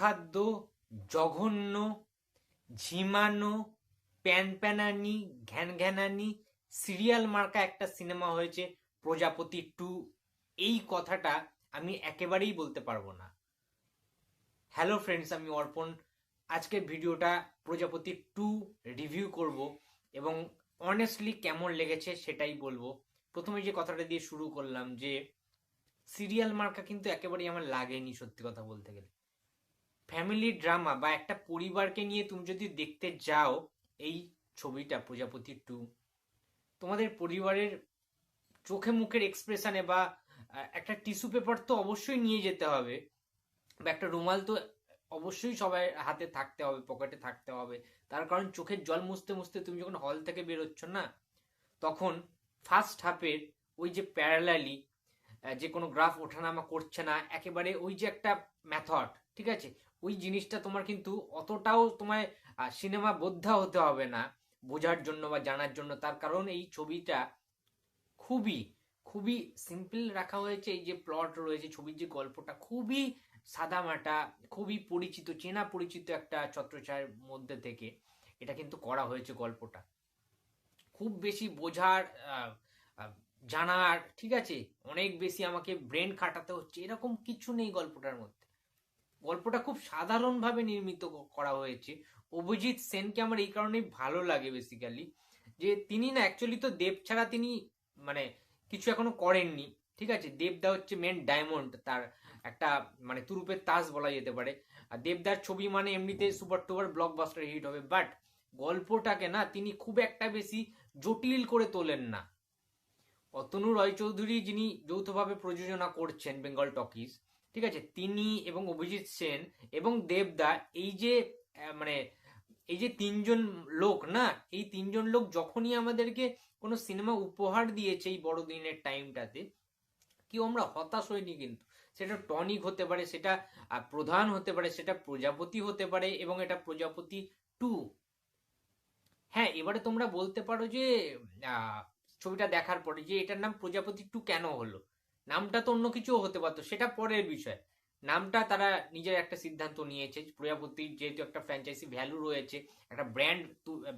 অখাদ্য জঘন্য, ঝিমানো, প্যানপ্যানানি ঘ্যান ঘ্যানানি সিরিয়াল মার্কা একটা সিনেমা হয়েছে প্রজাপতি টু। এই কথাটা আমি একেবারেই বলতে পারব না। হ্যালো ফ্রেন্ডস, আমি অর্পণ। আজকের ভিডিওটা প্রজাপতি টু রিভিউ করব এবং অনেস্টলি কেমন লেগেছে সেটাই বলব। প্রথমে যে কথাটা দিয়ে শুরু করলাম যে, সিরিয়াল মার্কা কিন্তু একেবারেই আমার লাগেনি সত্যি কথা বলতে গেলে। ফ্যামিলি ড্রামা বা একটা পরিবারকে নিয়ে তুমি যদি দেখতে যাও, এই ছবিটা প্রজাপতি টু তোমাদের পরিবারের চোখে মুখের এক্সপ্রেশনে বা একটা টিস্যু পেপার তো অবশ্যই নিয়ে যেতে হবে বা একটা রুমাল তো অবশ্যই সবাই হাতে থাকতে হবে পকেটে থাকতে হবে। তার কারণ চোখের জল মুছতে মুছতে তুমি যখন হল থেকে বেরোচ্ছ না, তখন ফার্স্ট হাফের ওই যে প্যারালালি যে কোনো গ্রাফ ওঠানামা করছে না, একেবারে ওই যে একটা মেথড ঠিক আছে? ওই জিনিসটা তোমার কিন্তু অতটাও তোমায় সিনেমা বোদ্ধা হতে হবে না, বোঝার জন্য বা জানার জন্য। তার কারণ এই ছবিটা খুবই খুবই সিম্পল রাখা হয়েছে। এই যে প্লট রয়েছে, ছবির যে গল্পটা খুবই সাদামাটা, খুবই পরিচিত, চেনা পরিচিত একটা ছত্রছায়ের মধ্যে থেকে এটা কিন্তু করা হয়েছে গল্পটা। খুব বেশি বোঝার জানার, ঠিক আছে? অনেক বেশি আমাকে ব্রেন খাটাতে হচ্ছে। এরকম কিছু নেই গল্পটার মধ্যে। গল্পটা খুব সাধারণভাবে নির্মিত করা হয়েছে। অভিজিৎ সেনকে আমার এই কারণেই ভালো লাগে বেসিক্যালি যে তিনি না অ্যাকচুয়ালি তো দেব ছাড়া তিনি মানে কিছু এখনও করেননি, ঠিক আছে? দেবদা হচ্ছে মেন ডায়মন্ড তার একটা মানে তুরুপের তাস বলা যেতে পারে। আর দেবদার ছবি মানে এমনিতে সুপার টুপার ব্লকবাস্টার হিট হবে বাট গল্পটাকে না তিনি খুব একটা বেশি জটিল করে তোলেন না। অতনু রয়চৌধুরী যিনি যৌথভাবে প্রযোজনা করছেন বেঙ্গল টকিজ ঠিক আছে, তিনি এবং অভিজিৎ সেন এবং দেবদা, এই যে মানে এই যে তিনজন লোক না, এই তিনজন লোক যখনই আমাদেরকে কোনো সিনেমা উপহার দিয়েছে এই বড়দিনের টাইমটাতে, কেউ আমরা হতাশ হইনি কিন্তু। সেটা টনিক হতে পারে, সেটা প্রধান হতে পারে, সেটা প্রজাপতি হতে পারে এবং এটা প্রজাপতি টু। হ্যাঁ এবারে তোমরা বলতে পারো যে ছবিটা দেখার পরে যে এটার নাম প্রজাপতি টু কেন হলো? নামটা তো অন্য কিছুও হতে পারতো, সেটা পরের বিষয়। নামটা তারা নিজের একটা সিদ্ধান্ত নিয়েছে, প্রজাপতির যেহেতু একটা ফ্র্যাঞ্চাইজি ভ্যালু রয়েছে, একটা ব্র্যান্ড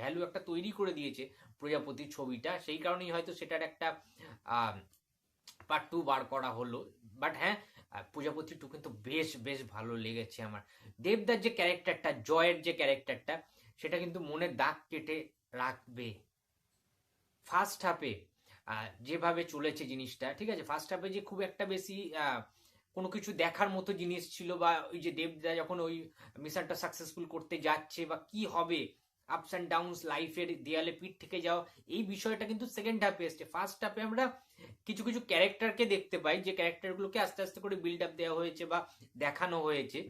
ভ্যালু একটা তৈরি করে দিয়েছে প্রজাপতির ছবিটা, সেই কারণেই হয়তো সেটার একটা পার্ট টু বার করা হলো। বাট হ্যাঁ প্রজাপতি টু কিন্তু বেশ বেশ ভালো লেগেছে আমার। দেবদার যে ক্যারেক্টারটা জয়ের যে ক্যারেক্টারটা সেটা কিন্তু মনে দাগ কেটে রাখবে। ফার্স্ট হাফে যেভাবে চলেছে জিনিসটা, ঠিক আছে? ফার্স্ট হাফে যে খুব একটা বেশি কোনো কিছু দেখার মতো জিনিস ছিল বা ওই যে দেবদা যখন ওই মিশনটা সাকসেসফুল করতে যাচ্ছে বা কি হবে আপস অ্যান্ড ডাউনস লাইফের দেয়ালে পিঠ থেকে যাওয়া, এই বিষয়টা কিন্তু সেকেন্ড হাফে এসছে। ফার্স্ট হাফে আমরা কিছু কিছু ক্যারেক্টারকে দেখতে পাই, যে ক্যারেক্টারগুলোকে আস্তে আস্তে করে বিল্ড আপ দেওয়া হয়েছে বা দেখানো হয়েছে।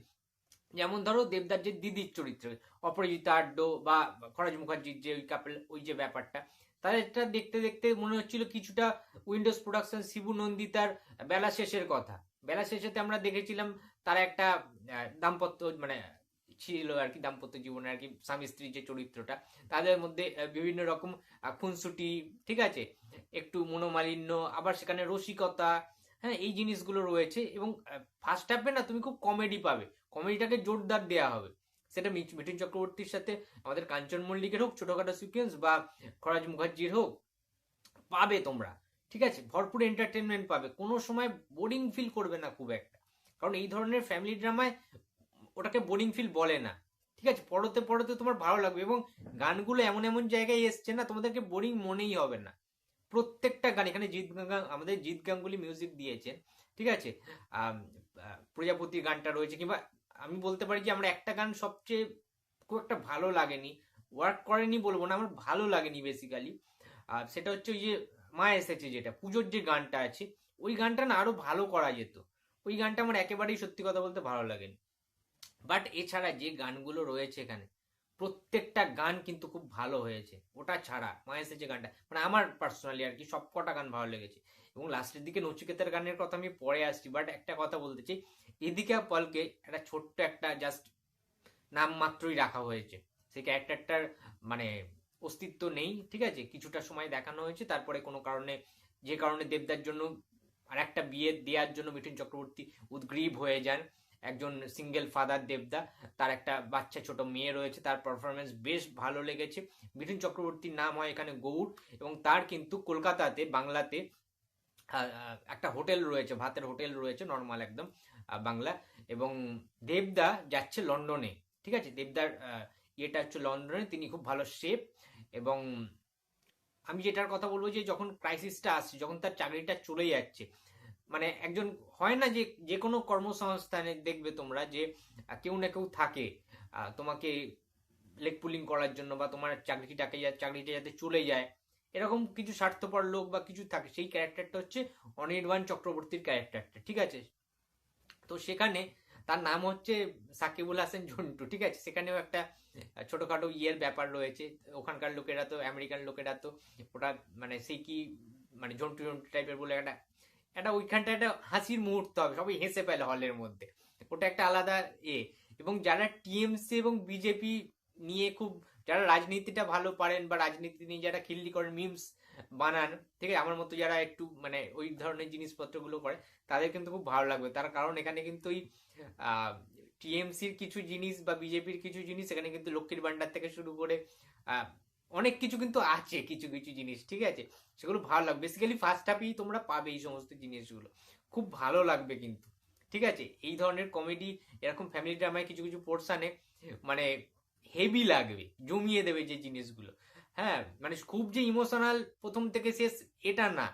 যেমন ধরো দেবদার যে দিদির চরিত্র, অপরাজিতা আড্ড বা খরাজ মুখার্জির যে ওই কাপেল ওই যে ব্যাপারটা তাদেরটা দেখতে দেখতে মনে হচ্ছিল কিছুটা উইন্ডোজ প্রোডাকশন শিবু নন্দিতার বেলা শেষের কথা। বেলা শেষেতে আমরা দেখেছিলাম তারা একটা দাম্পত্য মানে ছিল আর কি দাম্পত্য জীবনে আর কি স্বামী স্ত্রীর যে চরিত্রটা, তাদের মধ্যে বিভিন্ন রকম খুনসুটি, ঠিক আছে? একটু মনোমালিন্য, আবার সেখানে রসিকতা হ্যাঁ এই জিনিসগুলো রয়েছে এবং ফার্স্ট হাফে না তুমি খুব কমেডি পাবে। কমেডিটাকে জোরদার দেওয়া হবে। সেটা মিঠ- মিঠুন চক্রবর্তীর সাথে আমাদের কাঞ্চন মল্লিকের হোক ছোটখাটো সিকোয়েন্স বা খরাজ মুখার্জির হোক পাবে তোমরা। ঠিক আছে? ভরপুর এন্টারটেনমেন্ট পাবে। কোনো সময় বোরিং ফিল করবে না খুব একটা। কারণ এই ধরনের ফ্যামিলি ড্রামায় ওটাকে বোরিং ফিল বলে না। ঠিক আছে? পড়তে পড়তে তোমার ভালো লাগবে এবং গানগুলো এমন এমন জায়গায় এসছে না তোমাদেরকে বোরিং মনেই হবে না। প্রত্যেকটা গান এখানে জিৎ গাঙ্গা আমাদের জিৎ গাঙ্গুলি মিউজিক দিয়েছেন ঠিক আছে? আম, আহ, প্রজাপতি গানটা রয়েছে কিংবা আমি বলতে পারি যে, আমরা একটা গান সবচেয়ে খুব একটা ভালো লাগেনি। ওয়ার্ক করেনি বলব না, আমার ভালো লাগেনি বেসিক্যালি আর সেটা হচ্ছে ওই যে, মা এসেছে যেটা, পুজোর যে গানটা আছে, ওই গানটা না আরও ভালো করা যেত। ওই গানটা আমার একেবারেই সত্যি কথা বলতে ভালো লাগেনি। বাট এছাড়া যে গানগুলো রয়েছে এখানে, প্রত্যেকটা গান কিন্তু খুব ভালো হয়েছে। ওটা ছাড়া মায়েসের যে গানটা মানে আমার পার্সোনালি আর কি সব কটা গান ভালো লেগেছে। এবং লাস্টের দিকে নচিকেতার গানের কথা আমি পরে আসছি বাট একটা কথা বলতে চাই। এদিকে পলকে একটা ছোট্ট একটা জাস্ট নাম মাত্রই রাখা হয়েছে। সেই ক্যারেক্টারটার মানে অস্তিত্ব নেই, ঠিক আছে? কিছুটা সময় দেখানো হয়েছে, তারপরে কোনো কারণে, যে কারণে দেবদার জন্য আর একটা বিয়ে দেওয়ার জন্য মিঠুন চক্রবর্তী উদ্গ্রীব হয়ে যান একজন সিঙ্গেল ফাদার দেবদা। তার একটা বাচ্চা ছোট মেয়ে রয়েছে, তার পারফরমেন্স বেশ ভালো লেগেছে। মিঠুন চক্রবর্তীর নাম হয় এখানে গৌড়, এবং তার কিন্তু কলকাতাতে, বাংলাতে একটা হোটেল রয়েছে, ভাতের হোটেল রয়েছে নর্মাল একদম বাংলা। এবং দেবদা যাচ্ছে লন্ডনে, ঠিক আছে? দেবদার ইয়েটা হচ্ছে লন্ডনে, তিনি খুব ভালো শেপ এবং আমি যেটার কথা বলব যে, যখন ক্রাইসিসটা আসছে, যখন তার চাকরিটা চলে যাচ্ছে মানে একজন হয় না যে যে কোনো কর্মসংস্থানে দেখবে তোমরা যে কেউ না কেউ থাকে। তোমাকে লেগ পুলিং করার জন্য বা তোমার চাকরিটাকে চাকরিটা যাতে চলে যায় এরকম কিছু স্বার্থপর লোক বা কিছু থাকে, সেই ক্যারেক্টারটা হচ্ছে অনির্বাণ চক্রবর্তীর ক্যারেক্টারটা ঠিক আছে? তো সেখানে তার নাম হচ্ছে সাকিবুল হাসান ঝন্টু, ঠিক আছে? সেখানেও একটা ছোটখাটো ইয়ের ব্যাপার রয়েছে। ওখানকার লোকেরা তো আমেরিকান লোকেরা তো ওটা মানে সেই কি মানে ঝন্টু ঝন্টু টাইপের বলে একটা একটা ওইখানটা একটা হাসির মুহূর্ত হবে, সবাই হেসে পেলে হলের মধ্যে। ওটা একটা আলাদা এ। এবং যারা টিএমসি এবং বিজেপি নিয়ে খুব যারা রাজনীতিটা ভালো পারেন বা রাজনীতি নিয়ে যারা খিল্লি করেন মিমস বানান, ঠিক আছে? আমার মতো যারা একটু মানে ওই ধরনের জিনিসপত্রগুলো করে, তাদের কিন্তু খুব ভালো লাগবে। তার কারণ এখানে কিন্তু ওই টিএমসির কিছু জিনিস বা বিজেপির কিছু জিনিস এখানে কিন্তু লক্ষ্মীর ভান্ডার থেকে শুরু করে অনেক কিছু কিন্তু আছে কিছু কিছু জিনিস, ঠিক আছে? সেগুলো ভালো লাগবে। বেসিক্যালি ফার্স্ট হাফেই তোমরা পাবে এই সমস্ত জিনিসগুলো। খুব ভালো লাগবে কিন্তু, ঠিক আছে? এই ধরনের কমেডি এরকম ফ্যামিলি ড্রামায় কিছু কিছু পোর্শানে মানে হেভি লাগবে, জমিয়ে দেবে যে জিনিসগুলো। হ্যাঁ মানে খুব যে ইমোশনাল প্রথম থেকে শেষ, এটা না।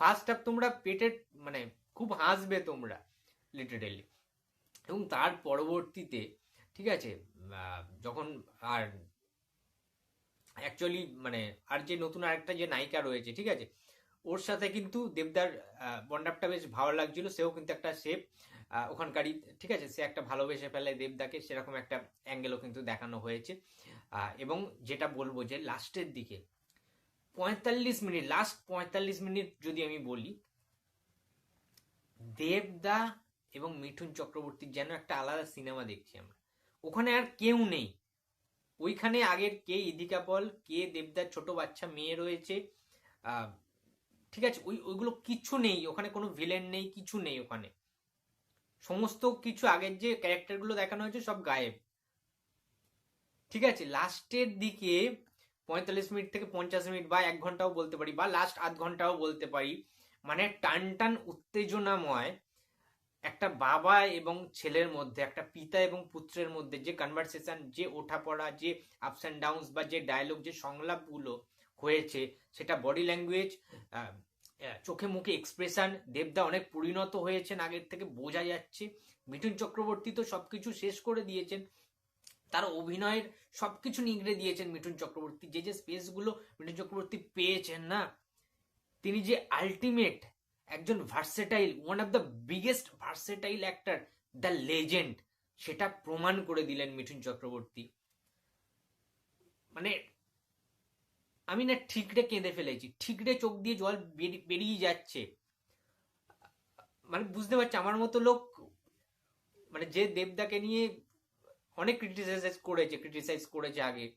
ফার্স্ট হাফ তোমরা পেটের মানে খুব হাসবে তোমরা লিটারেলি এবং তার পরবর্তীতে, ঠিক আছে যখন আর অ্যাকচুয়ালি মানে আর যে নতুন আরেকটা যে নায়িকা রয়েছে, ঠিক আছে, ওর সাথে কিন্তু দেবদার বন্ডাপটা বেশ ভালো লাগছিল, সেও কিন্তু একটা শেপ ওখানকারই, ঠিক আছে, সে একটা ভালোবেসে ফেলে দেবদাকে, সেরকম একটা অ্যাঙ্গেলও কিন্তু দেখানো হয়েছে। এবং যেটা বলব যে লাস্টের দিকে, পঁয়তাল্লিশ মিনিট লাস্ট পঁয়তাল্লিশ মিনিট যদি আমি বলি, দেবদা এবং মিঠুন চক্রবর্তীর যেন একটা আলাদা সিনেমা দেখছি আমরা। ওখানে আর কেউ নেই। ওইখানে আগের কে ইদিকা পল কে দেবদার ছোট বাচ্চা মেয়ে রয়েছে ঠিক আছে, ওই, ওইগুলো কিছু নেই, ওখানে কোনো ভিলেন নেই, কিছু নেই ওখানে। সমস্ত কিছু আগের যে ক্যারেক্টারগুলো দেখানো হয়েছে সব গায়েব। ঠিক আছে লাস্টের দিকে পঁয়তাল্লিশ মিনিট থেকে পঞ্চাশ মিনিট বা এক ঘন্টাও বলতে পারি বা লাস্ট আধ ঘন্টাও বলতে পারি মানে টান টান উত্তেজনাময় একটা বাবা এবং ছেলের মধ্যে, একটা পিতা এবং পুত্রের মধ্যে যে কনভারসেশন যে ওঠা ওঠাপড়া, যে আপস অ্যান্ড ডাউনস বা যে ডায়লগ যে সংলাপগুলো হয়েছে, সেটা বডি ল্যাঙ্গুয়েজ চোখে মুখে এক্সপ্রেশন দেবদা অনেক পরিণত হয়েছেন আগের থেকে, বোঝা যাচ্ছে। মিঠুন চক্রবর্তী তো সবকিছু শেষ করে দিয়েছেন। তার অভিনয়ের সবকিছু নিগড়ে দিয়েছেন মিঠুন চক্রবর্তী। যে যে স্পেসগুলো মিঠুন চক্রবর্তী পেয়েছেন না, তিনি যে আলটিমেট একজন versatile one of the biggest versatile actor the legend সেটা প্রমাণ করে দিলেন মিঠুন চক্রবর্তী। মানে আমি না ঠিকরে কেঁদে ফেলেছি, ঠিকরে চোখ দিয়ে জল বেরি- বেরিয়ে যাচ্ছে। মানে বুঝতে পারছি, আমার মতো লোক মানে যে দেবদাকে নিয়ে অনেক ক্রিটিসাইজ করেছে ক্রিটিসাইজ করেছে আগে,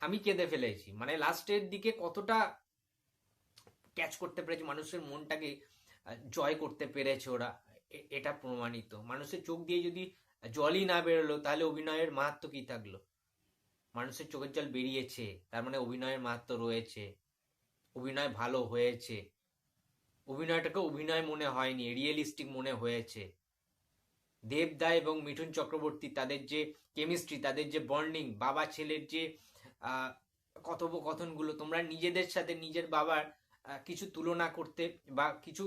আমি কেঁদে ফেলেছি। মানে লাস্টের দিকে কতটা ক্যাচ করতে পেরেছে, মানুষের মনটাকে জয় করতে পেরেছে ওরা এটা প্রমাণিত। মানুষের চোখ দিয়ে যদি জলই না বেরোলো, তাহলে অভিনয়ের মাহাত্ম কি থাকল? মানুষের চোখের জল বেরিয়েছে, তার মানে অভিনয়ের মাহাত্ম রয়েছে, অভিনয় ভালো হয়েছে। অভিনয়টাকে অভিনয় মনে হয়নি রিয়েলিস্টিক মনে হয়েছে। দেবদা এবং মিঠুন চক্রবর্তী তাদের যে কেমিস্ট্রি তাদের যে বন্ডিং বাবা ছেলের যে কথোপকথনগুলো, তোমরা নিজেদের সাথে নিজের বাবার কিছু তুলনা করতে বা কিছু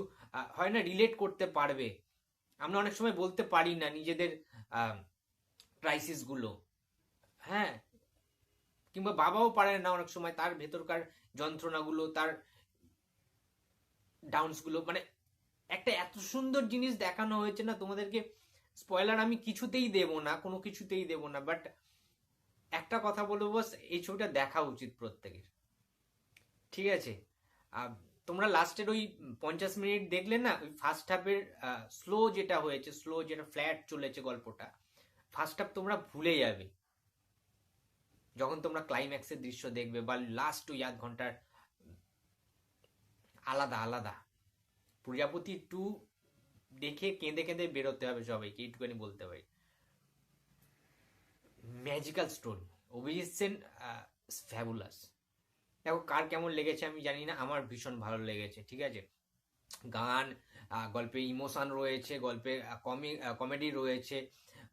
হয় না রিলেট করতে পারবে। আমরা অনেক সময় বলতে পারি না নিজেদের ক্রাইসিসগুলো হ্যাঁ কিংবা বাবাও পারে না অনেক সময়, তার ভেতরকার যন্ত্রণাগুলো, তার ডাউনসগুলো মানে একটা এত সুন্দর জিনিস দেখানো হয়েছে না, তোমাদেরকে স্পয়লার আমি কিছুতেই দেব না, কোনো কিছুতেই দেব না বাট একটা কথা বলব, বস, এই ছবিটা দেখা উচিত প্রত্যেকের। ঠিক আছে? তোমরা লাস্টের ওই পঞ্চাশ মিনিট দেখলে না, ওই ফার্স্ট হাফের স্লো যেটা হয়েছে স্লো যেটা ফ্ল্যাট চলেছে গল্পটা ফার্স্ট হাফ তোমরা ভুলে যাবে। যখন তোমরা ক্লাইম্যাক্সের দৃশ্য দেখবে বা লাস্ট ওই আধ ঘণ্টার, আলাদা আলাদা। প্রজাপতি টু দেখে কেঁদে কেঁদে বেরোতে হবে সবাইকে এইটুখানি বলতে পারি। Magical story Abhijit Sen fabulous দেখো, কার কেমন লেগেছে আমি জানি না, আমার ভীষণ ভালো লেগেছে, ঠিক আছে? গান গল্পে ইমোশন রয়েছে, গল্পে কমি কমেডি রয়েছে।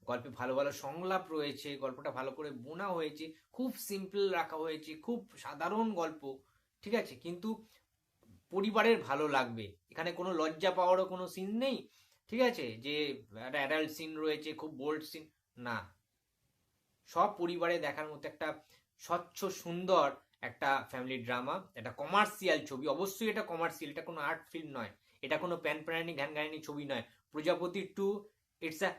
গল্পে ভালো ভালো সংলাপ রয়েছে, গল্পটা ভালো করে বোনা হয়েছে, খুব সিম্পল রাখা হয়েছে, খুব সাধারণ গল্প, ঠিক আছে? কিন্তু পরিবারের ভালো লাগবে। এখানে কোনো লজ্জা পাওয়ারও কোনো সিন নেই, ঠিক আছে? যে একটা অ্যাডাল্ট সিন রয়েছে, খুব বোল্ড সিন না। সব পরিবারে দেখার মতো একটা স্বচ্ছ, সুন্দর একটা ফ্যামিলি ড্রামা একটা কমার্শিয়াল ছবি। অবশ্যই এটা কমার্শিয়াল এটা কোনো আর্ট ফিল্ম নয়। এটা কোনো প্যান প্যানানি ঘ্যান ছবি নয়। Projapoti two it's a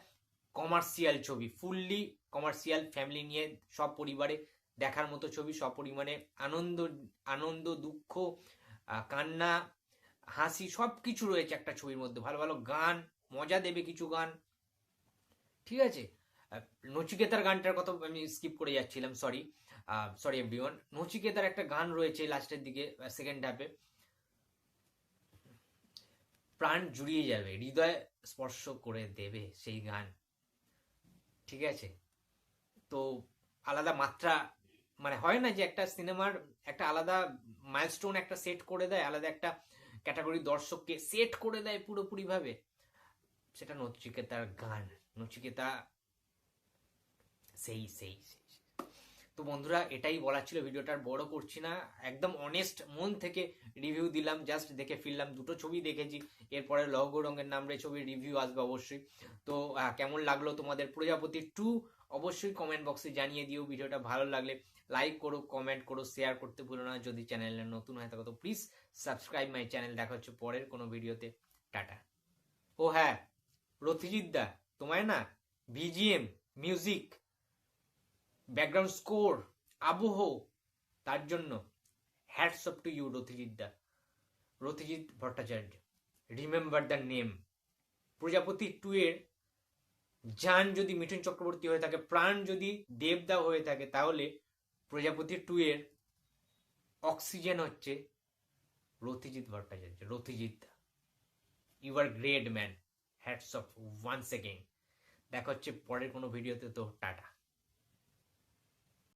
commercial ছবি ফুললি কমার্শিয়াল ফ্যামিলি নিয়ে সব পরিবারে দেখার মতো ছবি, সব পরিমাণে আনন্দ আনন্দ, দুঃখ কান্না, হাসি, সব কিছু রয়েছে একটা ছবির মধ্যে। ভালো ভালো গান, মজা দেবে কিছু গান। ঠিক আছে? নচিকেতার গানটার কথা আমি স্কিপ করে যাচ্ছিলাম সরি সরি এভরিওয়ান নচিকেতার একটা গান রয়েছে লাস্টের দিকে সেকেন্ড হাফে প্রাণ জুড়িয়ে যাবে, হৃদয় স্পর্শ করে দেবে সেই গান। ঠিক আছে? তো আলাদা মাত্রা মানে হয় না যে একটা সিনেমার একটা আলাদা মাইলস্টোন একটা সেট করে দেয়, আলাদা একটা ক্যাটাগরি দর্শককে সেট করে দেয় পুরোপুরিভাবে? সেটা নচিকেতার গান। নচিকেতা সেই সেই সেই সেই। তো বন্ধুরা, এটাই বলার ছিল ভিডিওটার বড় করছি না। একদম অনেস্ট মন থেকে রিভিউ দিলাম জাস্ট দেখে ফিরলাম, দুটো ছবি দেখেছি। এরপরে রঙের নামরে ছবির রিভিউ আসবে অবশ্যই। তো কেমন লাগল তোমাদের প্রজাপতি টু, অবশ্যই কমেন্ট বক্সে জানিয়ে দিও, ভিডিওটা ভালো লাগলে লাইক করো কমেন্ট করো শেয়ার করতে ভুলো না। যদি চ্যানেলে নতুন হয়ে থাকো তো প্লিজ সাবস্ক্রাইব মাই চ্যানেল দেখা হচ্ছে পরের কোনো ভিডিওতে। টাটা। ও হ্যাঁ রথিজিৎ দা, তোমায় না বিজিএম মিউজিক ব্যাকগ্রাউন্ড স্কোর আবহ, তার জন্য hats off to you, Rathijit da. Rathijit Bhattacharya, remember the name. Projapoti two এর জান যদি মিঠুন চক্রবর্তী হয়ে থাকে, প্রাণ যদি দেবদা হয়ে থাকে, তাহলে প্রজাপতি টু এর অক্সিজেন হচ্ছে Rathijit Bhattacharya, Rathijit da. You are great man hats off one second দেখা হচ্ছে পরের কোনো ভিডিওতে, তো টাটা।